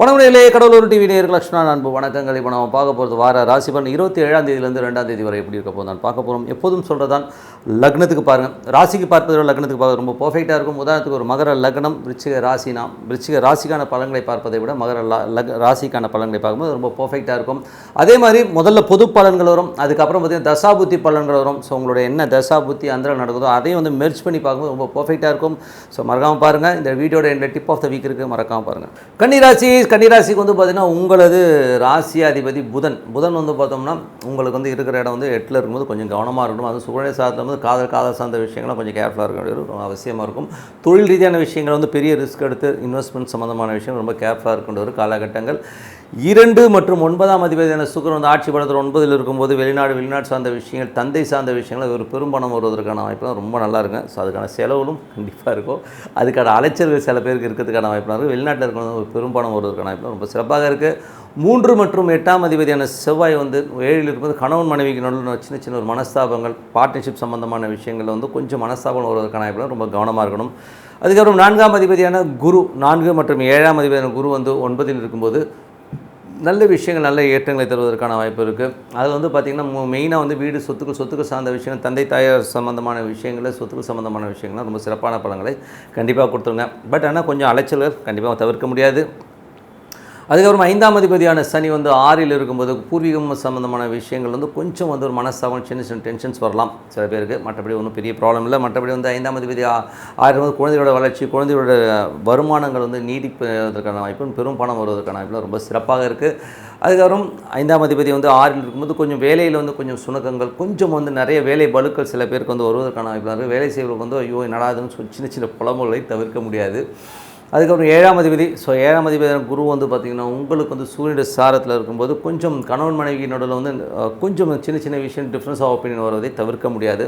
வணக்கங்களே Cuddalore TV நேர்கள் லட்சுமணா அன்பு வணக்கங்கள். இப்போ நம்ம பார்க்க போகிறது வார ராசிபன் இருபத்தி ஏழாம் தேதியிலேருந்து ரெண்டாம் தேதி வரை எப்படி இருக்க போதும் நான் பார்க்க போகிறோம். எப்போதும் சொல்கிறதான் லக்னத்துக்கு பாருங்கள் ராசிக்கு பார்ப்பதோட லக்னத்துக்கு பார்க்க ரொம்ப பர்ஃபெக்டாக இருக்கும். உதாரணத்துக்கு ஒரு மகர லக்னம் விருச்சிக ராசினா விருச்சிக ராசிக்கான பலன்களை பார்ப்பதை விட மகர லக் ராசிக்கான பலன்களை பார்க்கும்போது ரொம்ப பர்ஃபெக்டாக இருக்கும். அதே மாதிரி முதல்ல பொது பலன்கள் வரும். அதுக்கப்புறம் பார்த்திங்கன்னா தசாபுத்தி பலன்கள் வரும். ஸோ உங்களுடைய என்ன தசாபுத்தி அந்தரம் நடக்குதோ அதையும் வந்து மெர்ச் பண்ணி பார்க்கும்போது ரொம்ப பர்ஃபெக்டாக இருக்கும். ஸோ மறக்காமல் பாருங்கள் இந்த வீடியோட இந்த டிப் ஆஃப் த வீக் இருக்குது மறக்காமல் பாருங்கள் கன்னிராசி கன்னிராசிக்கு வந்து பார்த்திங்கன்னா உங்களது ராசி அதிபதி புதன். புதன் வந்து பார்த்தோம்னா உங்களுக்கு வந்து இருக்கிற இடம் வந்து எட்டில் இருக்கும்போது கொஞ்சம் கவனமாக இருக்கணும். அது சுகழை சாதத்தில் வந்து காதல் காதல் சார்ந்த விஷயங்கள்லாம் கொஞ்சம் கேர்ஃபுல்லாக இருக்க வேண்டியது ரொம்ப அவசியமாக இருக்கும். தொழில் ரீதியான விஷயங்கள் வந்து பெரிய ரிஸ்க் எடுத்து இன்வெஸ்ட்மெண்ட் சம்மந்தமான விஷயம் ரொம்ப கேர்ஃபுல்லாக இருக்கின்ற ஒரு காலகட்டங்கள். இரண்டு மற்றும் ஒன்பதாம் அதிபதியான சுக்கரன் வந்து ஆட்சி படத்தில் ஒன்பதில் இருக்கும்போது வெளிநாடு வெளிநாடு சார்ந்த விஷயங்கள் தந்தை சார்ந்த விஷயங்கள் ஒரு பெரும்பணம் வருவதற்கான வாய்ப்புலாம் ரொம்ப நல்லா இருக்கும். ஸோ அதுக்கான செலவுகளும் கண்டிப்பாக இருக்கும். அதுக்கான அலைச்சல்கள் சில பேருக்கு இருக்கிறதுக்கான வாய்ப்புலாம் இருக்குது வெளிநாட்டில் இருக்கிறவங்க ஒரு பெரும்பணம் வருவதற்கான வாய்ப்புலாம் ரொம்ப சிறப்பாக இருக்குது மூன்று மற்றும் எட்டாம் அதிபதியான செவ்வாய் வந்து ஏழில் இருக்கும்போது கணவன் மனைவிக்கு நடுவில் சின்ன சின்ன ஒரு மனஸ்தாபங்கள் பார்ட்னர்ஷிப் சம்பந்தமான விஷயங்களில் வந்து கொஞ்சம் மனஸ்தாபம் வருவதற்கான வாய்ப்புலாம் ரொம்ப கவனமாக இருக்கணும். அதுக்கப்புறம் நான்காம் அதிபதியான குரு நான்கு மற்றும் ஏழாம் அதிபதியான குரு வந்து ஒன்பதில் இருக்கும்போது நல்ல விஷயங்கள் நல்ல ஏற்றங்களை தருவதற்கான வாய்ப்பு இருக்குது அதில் வந்து பார்த்திங்கன்னா மெயினாக வந்து வீடு சொத்துக்கள் சொத்துக்கள் சார்ந்த விஷயங்கள் தந்தை தாயார் சம்மந்தமான விஷயங்கள் சொத்துக்கள் சம்மந்தமான விஷயங்கள்லாம் ரொம்ப சிறப்பான படங்களை கண்டிப்பாக கொடுத்துருங்க. பட் ஆனால் கொஞ்சம் அலைச்சல்கள் கண்டிப்பாக தவிர்க்க முடியாது. அதுக்கப்புறம் ஐந்தாம் அதிபதியான சனி வந்து ஆறில் இருக்கும்போது பூர்வீகம் சம்மந்தமான விஷயங்கள் வந்து கொஞ்சம் வந்து ஒரு மனஸ்தாபம் சின்ன சின்ன டென்ஷன்ஸ் வரலாம் சில பேருக்கு. மற்றபடி ஒன்றும் பெரிய ப்ராப்ளம் இல்லை. மற்றபடி வந்து ஐந்தாம் அதிபதி ஆறு ஆறில் வந்து குழந்தையோட வளர்ச்சி குழந்தையோட வருமானங்கள் வந்து நீடிப்பதற்கான வாய்ப்பு பெரும் பணம் வருவதற்கான வாய்ப்பு ரொம்ப சிறப்பாக இருக்குது அதுக்கப்புறம் ஐந்தாம் அதிபதி வந்து ஆறில் இருக்கும்போது கொஞ்சம் வேலையில் வந்து கொஞ்சம் சுணக்கங்கள் கொஞ்சம் வந்து நிறைய வேலை பலுக்கள் சில பேருக்கு வந்து வருவதற்கான வாய்ப்பு இருக்குது வேலை செய்வதற்கு வந்து ஐயோ நடாதுன்னு சொல்லி சின்ன சின்ன புலம்புகளை தவிர்க்க முடியாது. அதுக்கப்புறம் ஏழாம் அதிபதி. ஸோ ஏழாம் அதிபதியான குரு வந்து பார்த்திங்கன்னா உங்களுக்கு வந்து சூரியனுடைய சாரத்தில் இருக்கும்போது கொஞ்சம் கணவன் மனைவி நடுவில் வந்து கொஞ்சம் சின்ன சின்ன விஷயம் டிஃப்ரென்ஸ் ஆஃப் ஒப்பீனியன் வருவதை தவிர்க்க முடியாது.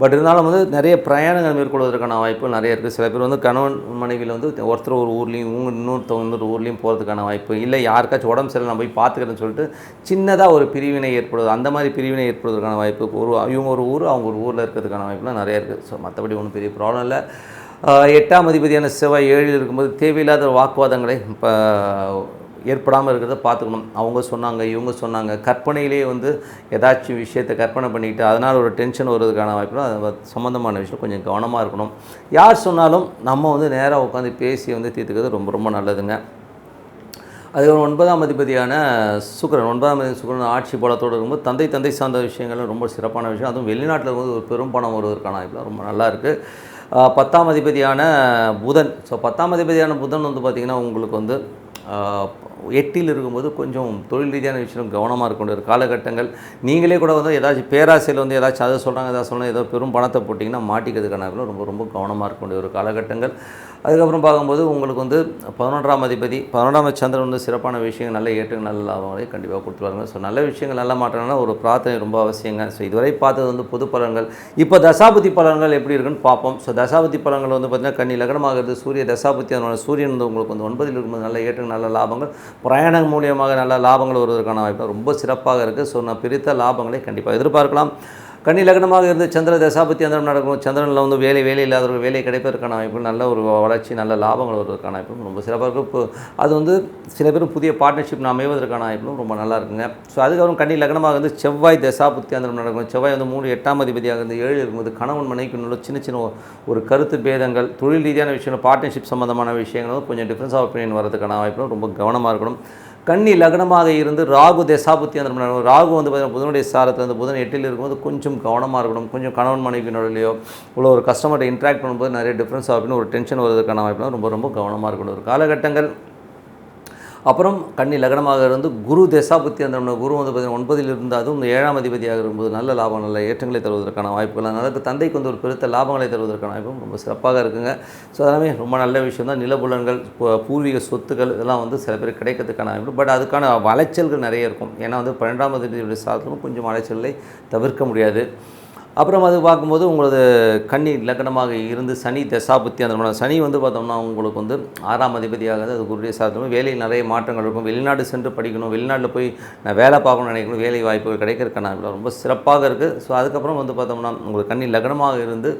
பட் இருந்தாலும் வந்து நிறைய பிரயாணங்கள் மேற்கொள்வதற்கான வாய்ப்பு நிறைய இருக்குது சில பேர் வந்து கணவன் மனைவியில் வந்து ஒருத்தர் ஒரு ஊர்லேயும் இன்னொருத்தவங்க இன்னொரு ஊர்லேயும் போகிறதுக்கான வாய்ப்பு இல்லை. யாருக்காச்சும் உடம்பு சரியில்லை நான் போய் பார்த்துக்கிறேன்னு சொல்லிட்டு சின்னதாக ஒரு பிரிவினை ஏற்படுது அந்த மாதிரி பிரிவினை ஏற்படுவதற்கான வாய்ப்பு ஒரு இவங்க ஒரு ஊர் அவங்க ஒரு ஊரில் இருக்கிறதுக்கான வாய்ப்புலாம் நிறைய இருக்குது ஸோ மற்றபடி ஒன்றும் பெரிய ப்ராப்ளம் இல்லை. எட்டாம் அதிபதியான செவ்வாய் ஏழில் இருக்கும்போது தேவையில்லாத வாக்குவாதங்களை இப்போ ஏற்படாமல் இருக்கிறத பார்த்துக்கணும். அவங்க சொன்னாங்க இவங்க சொன்னாங்க. கற்பனையிலே வந்து ஏதாச்சும் விஷயத்தை கற்பனை பண்ணிக்கிட்டு அதனால் ஒரு டென்ஷன் வருவதற்கான வாய்ப்புகள் அது சம்மந்தமான விஷயம் கொஞ்சம் கவனமாக இருக்கணும். யார் சொன்னாலும் நம்ம வந்து நேராக உட்காந்து பேசி வந்து தீர்த்துக்கிறது ரொம்ப ரொம்ப நல்லதுங்க. அதுக்கப்புறம் ஒன்பதாம் அதிபதியான சுக்கரன். ஒன்பதாம் அதிபதி சுக்கரன் ஆட்சி பலத்தோடு இருக்கும்போது தந்தை தந்தை சார்ந்த விஷயங்களும் ரொம்ப சிறப்பான விஷயம். அதுவும் வெளிநாட்டில் வந்து ஒரு பெரும் பணம் வருவதற்கான வாய்ப்புலாம் ரொம்ப நல்லா இருக்குது பத்தாம் அதிபதியான புதன். ஸோ பத்தாம் அதிபதியான புதன் வந்து பார்த்திங்கன்னா உங்களுக்கு வந்து ஆஹ் எட்டில் இருக்கும்போது கொஞ்சம் தொழில் ரீதியான விஷயம் கவனமாக இருக்க ஒரு காலகட்டங்கள் நீங்களே கூட வந்து ஏதாச்சும் பேராசையில் வந்து ஏதாச்சும் அதை சொல்கிறாங்க ஏதாவது சொல்கிறாங்க ஏதோ பெரும் பணத்தை போட்டிங்கன்னா மாட்டிக்கிறதுக்கான ரொம்ப ரொம்ப கவனமாக இருக்க ஒரு காலகட்டங்கள். அதுக்கப்புறம் பார்க்கும்போது உங்களுக்கு வந்து பதினொன்றாம் அதிபதி பதினொன்றாம் சந்திரன் வந்து சிறப்பான விஷயங்கள் நல்ல ஏற்றங்கள் நல்ல லாபங்களை கண்டிப்பாக கொடுத்துருவாங்க ஸோ நல்ல விஷயங்கள் நல்ல மாற்றம்னா ஒரு பிரார்த்தனை ரொம்ப அவசியங்க. ஸோ இதுவரை பார்த்தது வந்து பொது பலன்கள். இப்போ தசாபதி பலன்கள் எப்படி இருக்குன்னு பார்ப்போம். ஸோ தசாபதி பலன்கள் வந்து பார்த்திங்கன்னா கண்ணி லக்னமாகிறது சூரிய தசாபதி அதனால் சூரியன் வந்து உங்களுக்கு வந்து ஒன்பதில் இருக்கும்போது நல்ல ஏற்றங்கள் நல்ல லாபங்கள். பிரயாணம் மூலியமாக நல்ல லாபங்கள் வருவதற்கான வாய்ப்பு ரொம்ப சிறப்பாக இருக்குது. ஸோ நான் பிரித்த லாபங்களை கண்டிப்பாக எதிர்பார்க்கலாம். கன்னி லக்னமாக இருந்து சந்திர தசாபத்தி அந்தரம் நடக்கும். சந்திரனில் வந்து வேலை வேலை இல்லாதவர்கள் வேலை கிடைப்பதற்கான வாய்ப்பு நல்ல ஒரு வளர்ச்சி நல்ல லாபங்கள் வருவதற்கான வாய்ப்பும் ரொம்ப சிறப்பாக இருக்கும். இப்போ அது வந்து சில பேர் புதிய பார்ட்னர்ஷிப் நான் அமைவதற்கான வாய்ப்பும் ரொம்ப நல்லா இருக்குங்க. ஸோ அதுக்கப்புறம் கன்னி லக்னமாக இருந்து செவ்வாய் தசாபுத்தி அந்தரம் நடக்கும். செவ்வாய் வந்து மூணு எட்டாம் அதிபதியாக இருந்து ஏழு இருக்கும்போது கணவன் மனைவிக்கு உள்ள சின்ன சின்ன ஒரு கருத்து பேதங்கள் தொழில் ரீதியான விஷயங்கள் பார்ட்னர்ஷிப் சம்மந்தமான விஷயங்கள் கொஞ்சம் டிஃப்ரென்ஸ் ஆஃப் ஒப்பீனியன் வரதுக்கான வாய்ப்பு ரொம்ப கவனமாக இருக்கணும். கன்னி லக்னமாக இருந்து ராகு தசாபுத்தி அந்த ராகு வந்து பார்த்தீங்கன்னா புதனுடைய சாரத்தில் வந்து புதன் எட்டில் இருக்கும்போது கொஞ்சம் கவனமாக இருக்கணும். கொஞ்சம் கணவன் மனைவியினோடலையோ இவ்வளோ உள்ள ஒரு கஸ்டமர்கிட்ட இன்ட்ராக்ட் பண்ணும்போது நிறைய டிஃப்ரென்ஸ் ஆகுன்னு ஒரு டென்ஷன் வருவதற்கான வாய்ப்புலாம் ரொம்ப ரொம்ப கவனமாக இருக்கணும். ஒரு காலகட்டங்கள் அப்புறம் கன்னி லக்னமாக இருந்து குரு தசாபுத்தி அந்த குரு வந்து பார்த்திங்கன்னா ஒன்பதில் இருந்து அதுவும் இந்த ஏழாம் அதிபதியாக இருக்கும்போது நல்ல லாபம் நல்ல ஏற்றங்களை தருவதற்கான வாய்ப்புகள் அதனால் தந்தைக்கு வந்து ஒரு பெருத்த லாபங்களை தருவதற்கான வாய்ப்பும் ரொம்ப சிறப்பாக இருக்குங்க. ஸோ அதெல்லாமே ரொம்ப நல்ல விஷயம் தான் நிலபுலன்கள் பூர்வீக சொத்துக்கள் இதெல்லாம் வந்து சில பேர் கிடைக்கிறதுக்கான வாய்ப்பு. பட் அதுக்கான வளைச்சல்கள் நிறைய இருக்கும். ஏன்னா வந்து பன்னெண்டாம் அதிபதியுடைய சாதத்திலும் கொஞ்சம் வளைச்சல்களை தவிர்க்க முடியாது. அப்புறம் அது பார்க்கும்போது உங்களது கன்னி லக்கணமாக இருந்து சனி தசாபுத்தி அந்த சனி வந்து பார்த்தோம்னா உங்களுக்கு வந்து ஆறாம் அதிபதியாக அது குருடைய சாதனம் வேலையில் நிறைய மாற்றங்கள் இருக்கும். வெளிநாடு சென்று படிக்கணும். வெளிநாட்டில் போய் நான் வேலை பார்க்கணும்னு நினைக்கணும். வேலை வாய்ப்புகள் கிடைக்கிறக்கான ரொம்ப சிறப்பாக இருக்குது ஸோ அதுக்கப்புறம் வந்து பார்த்தோம்னா உங்களுக்கு கன்னி லக்னமாக இருந்து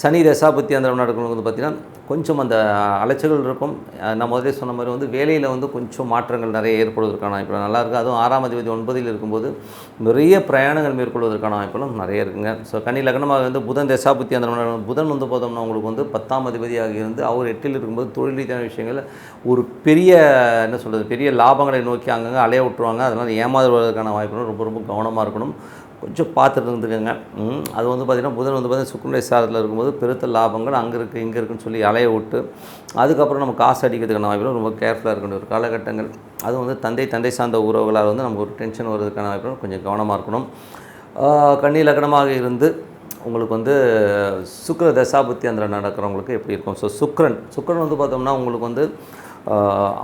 சனி தசாபுத்தி அந்த நடக்கிறவங்க வந்து பார்த்திங்கன்னா கொஞ்சம் அந்த அலைச்சல்கள் இருக்கும். நான் முதலே சொன்ன மாதிரி வந்து வேலையில் வந்து கொஞ்சம் மாற்றங்கள் நிறைய ஏற்படுவதற்கான வாய்ப்புகள் நல்லா இருக்குது அதுவும் ஆறாம் அதிபதி ஒன்பதில் இருக்கும்போது நிறைய பிரயாணங்கள் மேற்கொள்வதற்கான வாய்ப்புகளும் நிறைய இருக்குங்க. ஸோ கனி லக்னமாக வந்து புதன் தசாபுத்தி அந்த புதன் வந்து பார்த்தோம்னா உங்களுக்கு வந்து பத்தாம் அதிபதியாக இருந்து அவர் எட்டில் இருக்கும்போது தொழில் ரீதியான விஷயங்களில் ஒரு பெரிய என்ன சொல்கிறது பெரிய லாபங்களை நோக்கி அங்கங்கே அலைய விட்டுருவாங்க. அதனால் ஏமாறுவதற்கான வாய்ப்புகளும் ரொம்ப ரொம்ப கவனமாக இருக்கணும். கொஞ்சம் பார்த்துட்டு இருந்துக்கோங்க. அது வந்து பார்த்திங்கன்னா புதன் வந்து பார்த்திங்கன்னா சுக்குனுடைய சாரத்தில் இருக்கும்போது பெருத்த லாபங்கள் அங்கே இருக்குது இங்கே இருக்குன்னு சொல்லி அலைய விட்டு அதுக்கப்புறம் நம்ம காசு அடிக்கிறதுக்கான வாய்ப்பு ரொம்ப கேர்ஃபுல்லாக இருக்கணும். ஒரு காலகட்டங்கள் அது வந்து தந்தை தந்தை சார்ந்த உறவுகளால் வந்து நமக்கு ஒரு டென்ஷன் வர்றதுக்கான வாய்ப்புகள் கொஞ்சம் கவனமாக இருக்கணும். கண்ணி லக்னமாக இருந்து உங்களுக்கு வந்து சுக்கர தசாபுத்தி அந்த நடக்கிறவங்களுக்கு எப்படி இருக்கும்? ஸோ சுக்ரன் சுக்ரன் வந்து பார்த்தோம்னா உங்களுக்கு வந்து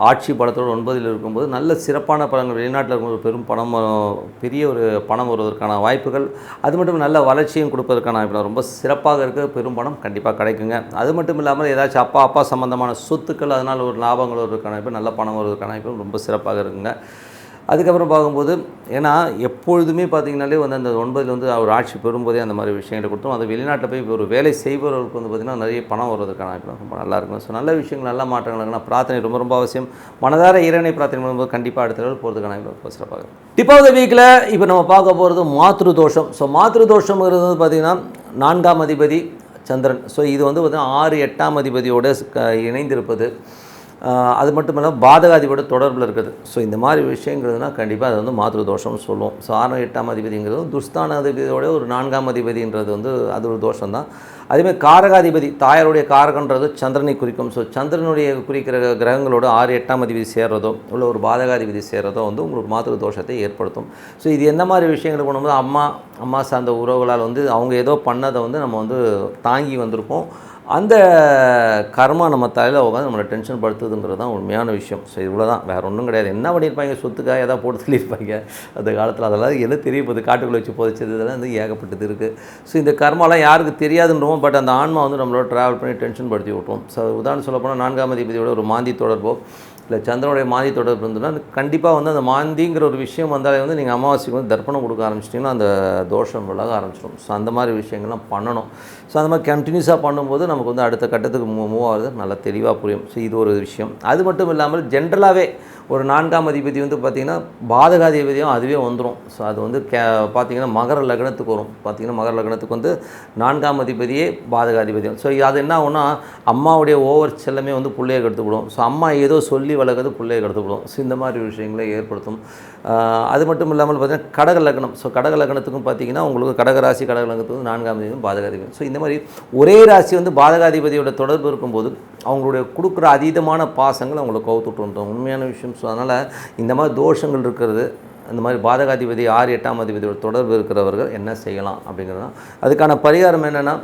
ஆட்சி படத்தோடு ஒன்பதில் இருக்கும்போது நல்ல சிறப்பான படங்கள் வெளிநாட்டில் இருக்கும்போது பெரும் பணம் வரும், பெரிய ஒரு பணம் வருவதற்கான வாய்ப்புகள் அது மட்டும் நல்ல வளர்ச்சியும் கொடுப்பதற்கான வாய்ப்புகள். ரொம்ப சிறப்பாக இருக்க பெரும் பணம் கண்டிப்பாக கிடைக்குங்க. அது மட்டும் இல்லாமல் ஏதாச்சும் அப்பா அப்பா சம்மந்தமான சொத்துக்கள் அதனால் ஒரு லாபங்கள் வருவதற்கான வாய்ப்பு நல்ல பணம் வருவதற்கான வாய்ப்பு ரொம்ப சிறப்பாக இருக்குங்க. அதுக்கப்புறம் பார்க்கும்போது ஏன்னா எப்பொழுதுமே பார்த்தீங்கனாலே வந்து அந்த ஒன்பதில் வந்து அவர் ஆட்சி பெறும்போதே அந்த மாதிரி விஷயங்களை கொடுத்தோம். அது வெளிநாட்டில் போய் ஒரு வேலை செய்பவர்களுக்கு வந்து பார்த்திங்கன்னா நிறைய பணம் வருவதற்கான வாய்ப்பு ரொம்ப நல்லா இருக்கும். ஸோ நல்ல விஷயங்கள் நல்ல மாற்றங்கள் இருக்குன்னா பிரார்த்தனை ரொம்ப ரொம்ப அவசியம். மனதார இறைவனை பிரார்த்தனை பண்ணும்போது கண்டிப்பாக அடுத்த லெவல் போகிறதுக்கான வாய்ப்பு சிறப்பாக டிப் ஆஃப் த வீக்கில் இப்போ நம்ம பார்க்க போகிறது மாத்ரு தோஷம் ஸோ மாத்ரு தோஷம்ங்கிறது வந்து பார்த்திங்கன்னா நான்காம் அதிபதி சந்திரன். ஸோ இது வந்து பார்த்திங்கன்னா ஆறு எட்டாம் அதிபதியோடு க- இணைந்திருப்பது. அது மட்டும் இல்லாமல் பாதகாதிபோட தொடர்பில் இருக்குது. ஸோ இந்த மாதிரி விஷயங்கிறதுனா கண்டிப்பாக அது வந்து மாத்திரு தோஷம்னு சொல்லுவோம். ஸோ ஆறாம் எட்டாம் அதிபதிங்கிறது துஸ்தான அதிபதியோட ஒரு நான்காம் அதிபதின்றது வந்து அது ஒரு தோஷம் தான் அதேமாதிரி காரகாதிபதி தாயாருடைய காரகன்றது சந்திரனை குறிக்கும். ஸோ சந்திரனுடைய குறிக்கிற கிரகங்களோட ஆறு எட்டாம் அதிபதி சேர்றதோ இல்லை ஒரு பாதகாதிபதி சேர்றதோ வந்து உங்களுக்கு மாத்திரு தோஷத்தை ஏற்படுத்தும். ஸோ இது என்ன மாதிரி விஷயங்கள் பண்ணும்போது அம்மா அம்மா சார்ந்த உறவுகளால் வந்து அவங்க ஏதோ பண்ணதை வந்து நம்ம வந்து தாங்கி வந்திருப்போம். அந்த கர்மா நம்ம தலையில் உட்காந்து நம்மளை டென்ஷன் படுத்துதுங்கிறது தான் உண்மையான விஷயம். ஸோ இவ்வளோ தான் வேறு ஒன்றும் கிடையாது. என்ன பண்ணியிருப்பாங்க? சொத்துக்காக எதாவது போட்டு சொல்லியிருப்பாங்க அந்த காலத்தில் அதெல்லாம் எது தெரிய போகுது? காட்டுக்குள்ளே வச்சு போதிச்சது இதெல்லாம் வந்து ஏகப்பட்டது இருக்குது ஸோ இந்த கர்மாலாம் யாருக்கு தெரியாதுன்றோம் பட் அந்த ஆன்மா வந்து நம்மளோட ட்ராவல் பண்ணி டென்ஷன் படுத்தி விட்டுரும் ஸோ உதாரணம் சொல்லப்போனால் நான்காம் அதிபதியோட ஒரு மாந்தி தொடர்போ இல்லை சந்திரனுடைய மாந்தி தொடர்பு இருந்ததுன்னா கண்டிப்பாக வந்து அந்த மாந்திங்கிற ஒரு விஷயம் வந்தாலே வந்து நீங்கள் அமாவாசைக்கு வந்து தர்ப்பணம் கொடுக்க ஆரம்பிச்சிட்டிங்கன்னா அந்த தோஷம் விலக ஆரம்பிச்சிடும். ஸோ அந்த மாதிரி விஷயங்கள்லாம் பண்ணணும். ஸோ அந்த மாதிரி கண்டினியூஸாக பண்ணும்போது நமக்கு வந்து அடுத்த கட்டத்துக்கு மூ மூவ் ஆகுது நல்லா தெளிவாக புரியும். ஸோ இது ஒரு விஷயம். அது மட்டும் இல்லாமல் ஜென்ரலாகவே ஒரு நான்காம் அதிபதி வந்து பார்த்திங்கன்னா பாதகாதிபதியும் அதுவே வந்துடும் ஸோ அது வந்து கே பார்த்தீங்கன்னா மகர லக்னத்துக்கு வரும். பார்த்திங்கன்னா மகர லக்னத்துக்கு வந்து நான்காம் அதிபதியே பாதகாதிபதியும். ஸோ அது என்ன ஆகும்னா அம்மாவுடைய ஓவர் செல்லமே வந்து பிள்ளையை கெடுத்துவிடும் ஸோ அம்மா ஏதோ சொல்லி வளர்க்குறது பிள்ளையை கெடுத்துவிடும் ஸோ இந்த மாதிரி விஷயங்களை ஏற்படுத்தும். அது மட்டும் இல்லாமல் பார்த்தீங்கன்னா கடக லக்னம். ஸோ கடக லக்னத்துக்கும் பார்த்தீங்கன்னா உங்களுக்கு கடகராசி கடக லக்னத்துக்கு வந்து நான்காம் அதிபதி பாதகாதிபதி. ஸோ இந்த மாதிரி ஒரே ராசி வந்து பாதகாதிபதியோட தொடர்பு இருக்கும்போது அவங்களுடைய கொடுக்குற அதீதமான பாசங்கள் அவங்களை கவுத்துட்டு உண்மையான விஷயம். ஸோ அதனால் இந்த மாதிரி தோஷங்கள் இருக்கிறது இந்த மாதிரி பாதகாதிபதி ஆறு எட்டாம் அதிபதியோட தொடர்பு இருக்கிறவர்கள் என்ன செய்யலாம் அப்படிங்கிறதான் அதுக்கான பரிகாரம் என்னென்னா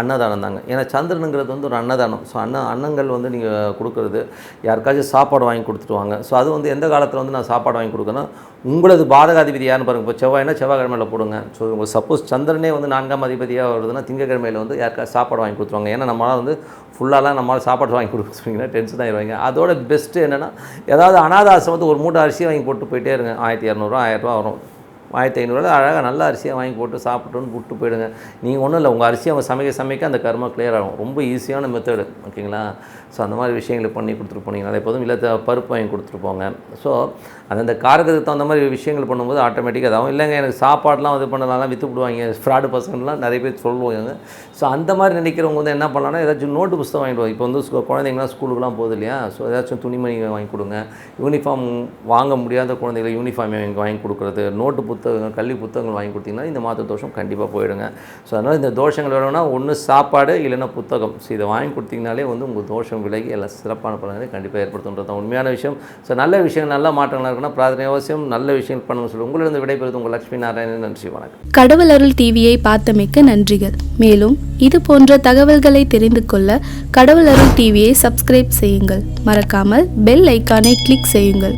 அன்னதானம் தாங்க ஏன்னா சந்திரனுங்கிறது வந்து ஒரு அன்னதானம். ஸோ அன்ன அன்னங்கள் வந்து நீங்கள் கொடுக்குறது யாருக்காச்சும் சாப்பாடு வாங்கி கொடுத்துட்டு வாங்க. ஸோ அது வந்து எந்த காலத்தில் வந்து நான் சாப்பாடு வாங்கி கொடுக்கணும் உங்களது பாதகாதிபதி யாருன்னு பாருங்கள் இப்போ செவ்வாய்னா செவ்வாய்க்கிழமையில் போடுங்க. ஸோ உங்கள் சப்போஸ் சந்திரனே வந்து நான்காம் அதிபதியாக வருதுன்னா திங்கக்கிழமையில் வந்து யாருக்காச்சும் சாப்பாடு வாங்கி கொடுத்துருவாங்க. ஏன்னா நம்மளால் வந்து ஃபுல்லாலாம் நம்மளால் சாப்பாடு வாங்கி கொடுக்க சொன்னீங்கன்னா டென்ஷன் ஆகிடுவாங்க அதோட பெஸ்ட்டு என்னென்னா ஏதாவது அனாதாசம் வந்து ஒரு மூட்டை அரிசி வாங்கி போட்டு போயிட்டே இருங்க. ஆயிரத்தி இரநூறுவா ஆயிரரூவா வரும். ஆயிரத்தி ஐநூறுரூவா அழகாக நல்ல அரிசியாக வாங்கி போட்டு சாப்பிட்டோன்னு விட்டு போயிடுங்க. நீங்கள் ஒன்றும் இல்லை உங்கள் அரிசி அவங்க சமைக்க சமைக்க அந்த கர்மா கிளியர் ஆகும். ரொம்ப ஈஸியான மெத்தடு ஓகேங்களா? ஸோ அந்த மாதிரி விஷயங்களை பண்ணி கொடுத்துட்டு போனீங்கனால எப்போதும் இல்லை பருப்பு வாங்கி கொடுத்துட்டு போங்க ஸோ அந்தந்த காரகத்துக்கு தகுந்த மாதிரி விஷயங்கள் பண்ணும்போது ஆட்டோமேட்டிக்காக அதாகும் இல்லைங்க எனக்கு சாப்பாடெலாம் இது பண்ணலாம் விற்று விடுவாங்க. ஃப்ராடு பசங்கள்லாம் நிறைய பேர் சொல்லுவாங்க. ஸோ அந்த மாதிரி நினைக்கிறவங்க வந்து என்ன பண்ணலாம்னா ஏதாச்சும் நோட்டு புஸ்தகம் வாங்கிட்டு வாங்க இப்போ வந்து குழந்தைங்களாம் ஸ்கூலுக்குலாம் போகுது இல்லையா? ஸோ ஏதாச்சும் துணிமணி வாங்கி கொடுங்க. யூனிஃபார்ம் வாங்க முடியாத குழந்தைகளை யூனிஃபார்ம் வாங்கி வாங்கி கொடுக்குறது நோட்டு புத்தகங்கள் கல்வி புத்தகங்கள் வாங்கி கொடுத்தீங்கன்னா இந்த மாத தோஷம் கண்டிப்பாக போயிடுங்க. ஸோ அதனால் இந்த தோஷங்கள் வேணும்னா ஒன்று சாப்பாடு இல்லைன்னா புத்தகம். ஸோ இதை வாங்கி கொடுத்தீங்கனாலே வந்து உங்கள் தோஷம் விலகி எல்லாம் சிறப்பான பலனை கண்டிப்பாக ஏற்படுத்துன்றது தான் உண்மையான விஷயம். ஸோ நல்ல விஷயம் நல்ல மாற்றங்கள் இருக்குன்னா பிரார்த்தனை அவசியம் நல்ல விஷயங்கள் பண்ணணும் சொல்லி உங்களிடம் விடைபெறுது உங்கள் லட்சுமி நாராயணன். நன்றி வணக்கம். கடவுள் அருள் டிவியை பார்த்தமைக்க நன்றிகள். மேலும் இது போன்ற தகவல்களை தெரிந்து கொள்ள கடவுள் அருள் டிவியை சப்ஸ்கிரைப் செய்யுங்கள். மறக்காமல் பெல் ஐக்கானை கிளிக் செய்யுங்கள்.